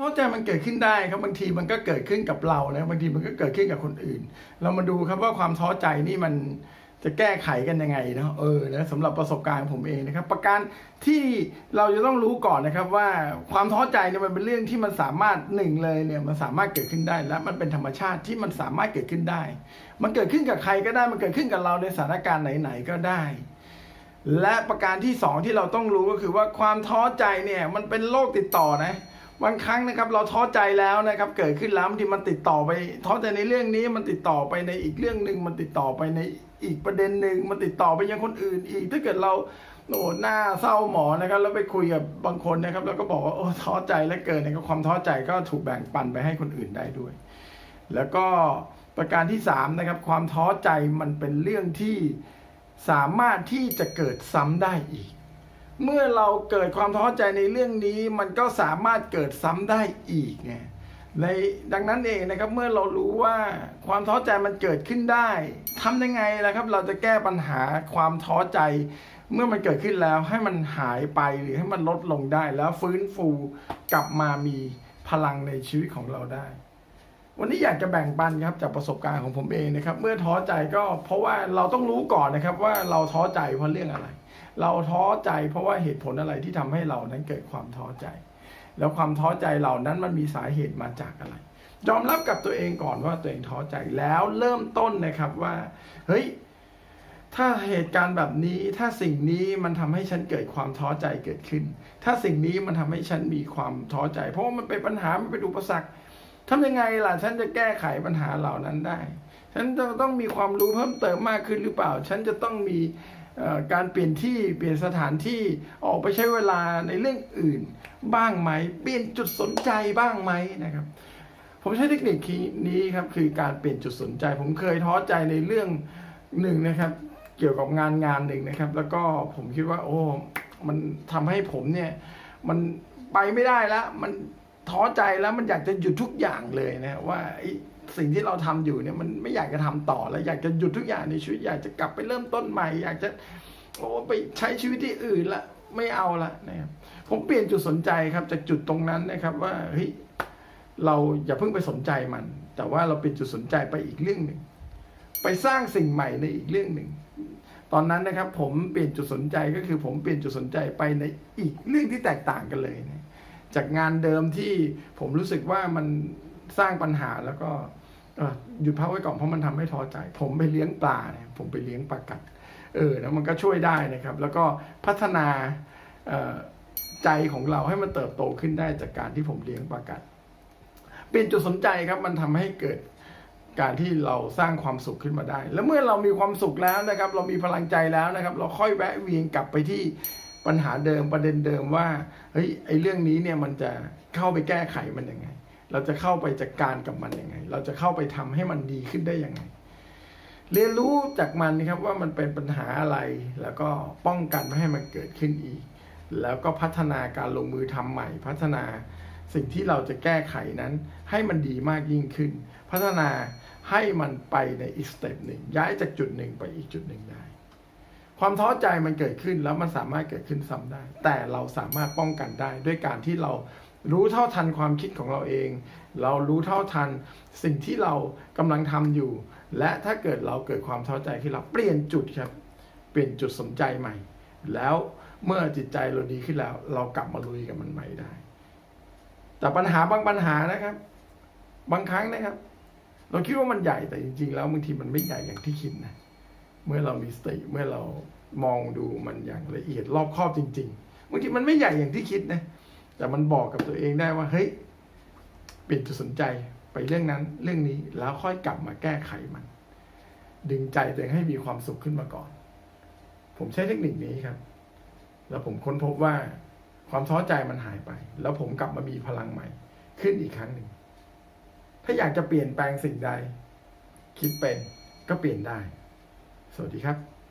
ท้อใจมันเกิดขึ้นได้ครับบางทีมันก็เกิดขึ้นกับเรานะบางทีมันก็เกิดขึ้นกับคนอื่น เรามาดูครับว่าความท้อใจนี่มันจะแก้ไขกันยังไงนะเออนะสำหรับประสบการณ์ผมเองนะครับ ประการที่เราจะต้องรู้ก่อนนะครับว่าความท้อใจเนี่ยมันเป็นเรื่องที่มันสามารถหนึ่งเลยเนี่ยมันสามารถเกิดขึ้นได้และมันเป็นธรรมชาติที่มันสามารถเกิดขึ้นได้ มันเกิดขึ้นกับใครก็ได้มันเกิดขึ้นกับเราในสถานการณ์ไหนๆก็ได้และประการที่สองที่เราต้องรู้ก็คือว่าความท้อใจเนี่ยมันเป็นโรคติดต่อนะ บางครั้งนะครับเราท้อใจแล้วนะครับเกิดขึ้นแล้วที่มันติดต่อไปท้อใจในเรื่องนี้มันติดต่อไปในอีกเรื่องหนึ่งมันติดต่อไปในอีกประเด็นหนึ่งมันติดต่อไปยังคนอื่นอีกถ้าเกิดเราโอ้หน้าเศร้าหมอนะครับแล้วไปคุยกับบางคนนะครับ แล้วก็บอกว่าโอ้ท้อใจแล้วเกินนะครับความท้อใจก็ถูกแบ่งปันไปให้คนอื่นได้ด้วย แล้วก็ประการที่สามนะครับความท้อใจมันเป็นเรื่องที่สามารถที่จะเกิดซ้ำได้อีก เมื่อเราเกิดความท้อใจในเรื่องนี้ มันก็สามารถเกิดซ้ำได้อีกไงในดังนั้นเองนะครับเมื่อเรารู้ว่าความท้อใจมันเกิดขึ้นได้ทำยังไงล่ะครับ เราจะแก้ปัญหาความท้อใจ เมื่อมันเกิดขึ้นแล้วให้มันหายไปหรือให้มันลดลงได้ แล้วฟื้นฟูกลับมามีพลังในชีวิตของเราได้ วันนี้อยากจะแบ่งปันครับจากประสบการณ์ของผมเองนะครับ เมื่อท้อใจก็เพราะว่าเราต้องรู้ก่อนนะครับว่าเราท้อใจเพราะเรื่องอะไร เราท้อใจเพราะว่าเหตุผลอะไรที่ทำให้เรานั้นเกิดความท้อใจ แล้วความท้อใจเหล่านั้นมันมีสาเหตุมาจากอะไรยอมรับกับตัวเองก่อนว่าตัวเองท้อใจแล้วเริ่มต้นนะครับว่าเฮ้ยถ้าเหตุการณ์แบบนี้ถ้าสิ่งนี้มันทำให้ฉันเกิดความท้อใจเกิดขึ้น ถ้าสิ่งนี้มันทำให้ฉันมีความท้อใจ เพราะว่ามันเป็นปัญหามันเป็นอุปสรรคทำยังไงล่ะ ฉันจะแก้ไขปัญหาเหล่านั้นได้ ฉันจะต้องมีความรู้เพิ่มเติมมากขึ้นหรือเปล่า ฉันจะต้องมี การเปลี่ยนที่เปลี่ยนสถานที่ออกไปใช้เวลาในเรื่องอื่น บ้างไหม เปลี่ยนจุดสนใจบ้างไหมนะครับ ผมใช้เทคนิคนี้ครับคือการเปลี่ยนจุดสนใจ ผมเคยท้อใจในเรื่องหนึ่งนะครับ เกี่ยวกับงานงานหนึ่งนะครับ แล้วก็ผมคิดว่า โอ้มันทำให้ผมเนี่ย มันไปไม่ได้แล้วมันท้อใจแล้วมันอยากจะหยุดทุกอย่างเลยนะว่าไอ สิ่งที่เราทำอยู่เนี่ยมันไม่อยากจะทำต่อแล้วอยากจะหยุดทุกอย่างในชีวิตอยากจะกลับไปเริ่มต้นใหม่ อยากจะโอ้ไปใช้ชีวิตที่อื่นละไม่เอาละนะครับผมเปลี่ยนจุดสนใจครับจากจุดตรงนั้นนะครับว่าเฮ้ยเราอย่าเพิ่งไปสนใจมัน แต่ว่าเราเปลี่ยนจุดสนใจไปอีกเรื่องหนึ่งไปสร้างสิ่งใหม่ในอีกเรื่องหนึ่งตอนนั้นนะครับ ผมเปลี่ยนจุดสนใจก็คือผมเปลี่ยนจุดสนใจไปในอีกเรื่องที่แตกต่างกันเลยนะจากงานเดิมที่ผมรู้สึกว่ามัน สร้างปัญหาแล้วก็หยุดพักไว้ก่อนเพราะมันทำให้ท้อใจ ผมไปเลี้ยงปลาเนี่ยผมไปเลี้ยงปลากัดเออแล้วมันก็ช่วยได้นะครับ แล้วก็พัฒนาใจของเราให้มันเติบโตขึ้นได้จากการที่ผมเลี้ยงปลากัด เปลี่ยนจุดสนใจครับมันทำให้เกิดการที่เราสร้างความสุขขึ้นมาได้ แล้วเมื่อเรามีความสุขแล้วนะครับ เรามีพลังใจแล้วนะครับ เราค่อยแวะเวียนกลับไปที่ปัญหาเดิมประเด็นเดิมว่าเฮ้ยไอ้เรื่องนี้เนี่ยมันจะเข้าไปแก้ไขมันยังไง เราจะเข้าไปจัดการกับมันยังไง เราจะเข้าไปทำให้มันดีขึ้นได้ยังไง เรียนรู้จากมันนะครับว่ามันเป็นปัญหาอะไร แล้วก็ป้องกันไม่ให้มันเกิดขึ้นอีก แล้วก็พัฒนาการลงมือทำใหม่ พัฒนาสิ่งที่เราจะแก้ไขนั้น ให้มันดีมากยิ่งขึ้น พัฒนาให้มันไปในอีกสเต็ปหนึ่งย้ายจากจุดหนึ่งไปอีกจุดหนึ่งได้ ความท้อใจมันเกิดขึ้นแล้วมันสามารถเกิดขึ้นซ้ำได้ แต่เราสามารถป้องกันได้ ด้วยการที่เรารู้เท่าทันความคิดของเราเอง เรารู้เท่าทันสิ่งที่เรากำลังทำอยู่ และถ้าเกิดเราเกิดความท้อใจขึ้นเราเปลี่ยนจุดครับ เปลี่ยนจุดสนใจใหม่ แล้วเมื่อจิตใจเราดีขึ้นแล้ว เรากลับมาลุยกับมันใหม่ได้ แต่ปัญหาบางปัญหานะครับ บางครั้งนะครับ เราคิดว่ามันใหญ่แต่จริง ๆ แล้วบางทีมันไม่ใหญ่อย่างที่คิดนะ เมื่อเรามีสติเมื่อเรามองดูมันอย่างละเอียดรอบครอบจริงๆบางทีมันไม่ใหญ่อย่างที่คิดนะ แต่มันบอกกับตัวเองได้ว่าเฮ้ยเปลี่ยนจุดสนใจไปเรื่องนั้นเรื่องนี้แล้วค่อยกลับมาแก้ไขมัน ดึงใจตัวเองให้มีความสุขขึ้นมาก่อน ผมใช้เทคนิคนี้ครับ แล้วผมค้นพบว่าความท้อใจมันหายไป แล้วผมกลับมามีพลังใหม่ ขึ้นอีกครั้งหนึ่ง ถ้าอยากจะเปลี่ยนแปลงสิ่งใด คิดเป็นก็เปลี่ยนได้ สวัสดีครับ